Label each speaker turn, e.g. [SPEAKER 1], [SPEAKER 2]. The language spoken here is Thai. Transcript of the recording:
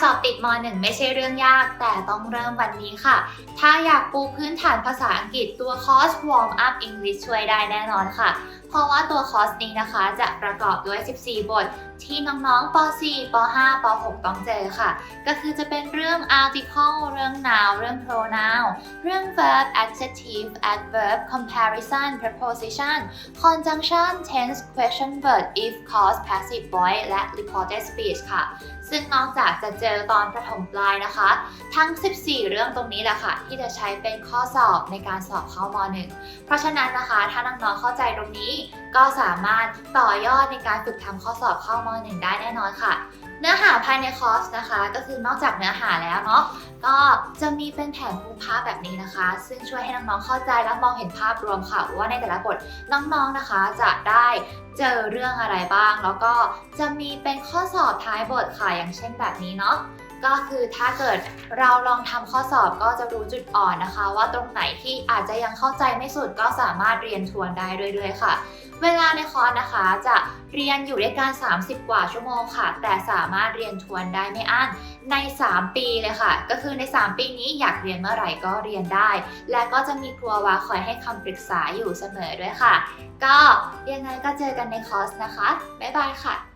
[SPEAKER 1] สอบติดม .1 ไม่ใช่เรื่องยาก แต่ต้องเริ่มวันนี้ค่ะ ถ้าอยากปูพื้นฐานภาษาอังกฤษตัวคอร์ส Warm Up English ช่วยได้แน่นอนค่ะ เพราะว่าตัวคอร์สนี้นะคะจะประกอบด้วย 14 บท ที่น้องๆป .4 ป .5 ป .6 ต้องเจอค่ะ ก็คือจะเป็นเรื่อง article เรื่อง noun เรื่อง pronoun เรื่อง verb adjective adverb comparison preposition conjunction tense question verb if cause passive voice และ reported speech ค่ะ ซึ่งนอกจากจะเจอตอนประถมปลายนะคะ ทั้ง 14 เรื่องตรงนี้แหละค่ะ ที่จะใช้เป็นข้อสอบในการสอบเข้าม .1 เพราะฉะนั้นนะคะ ถ้าน้องๆเข้าใจตรงนี้ก็สามารถต่อยอดในการฝึกทำข้อสอบเข้าม .1 ได้แน่นอนค่ะ เนื้อหาภายในคอร์สนะคะ ก็คือนอกจากเนื้อหาแล้วเนาะก็จะมีเป็นแผนภูมิภาพแบบนี้นะคะ ซึ่งช่วยให้น้องๆเข้าใจและมองเห็นภาพรวมค่ะว่าในแต่ละบทน้องๆนะคะจะได้เจอเรื่องอะไรบ้าง แล้วก็จะมีเป็นข้อสอบท้ายบทค่ะอย่างเช่นแบบนี้เนาะ ก็คือถ้าเกิดเราลองทำข้อสอบก็จะรู้จุดอ่อนนะคะ ว่าตรงไหนที่อาจจะยังเข้าใจไม่สุดก็สามารถเรียนทวนได้เรื่อยๆค่ะ เวลาในคอร์สนะคะ จะเรียนอยู่ด้วยกัน 30 กว่าชั่วโมงค่ะ แต่สามารถเรียนทวนได้ไม่อั้นใน 3 ปีเลยค่ะ ก็คือใน 3 ปีนี้อยากเรียนเมื่อไหร่ก็เรียนได้ และก็จะมีครัววาคอยให้คำปรึกษาอยู่เสมอด้วยค่ะ ก็ยังไงก็เจอกันในคอร์สนะคะ บ๊ายบายค่ะ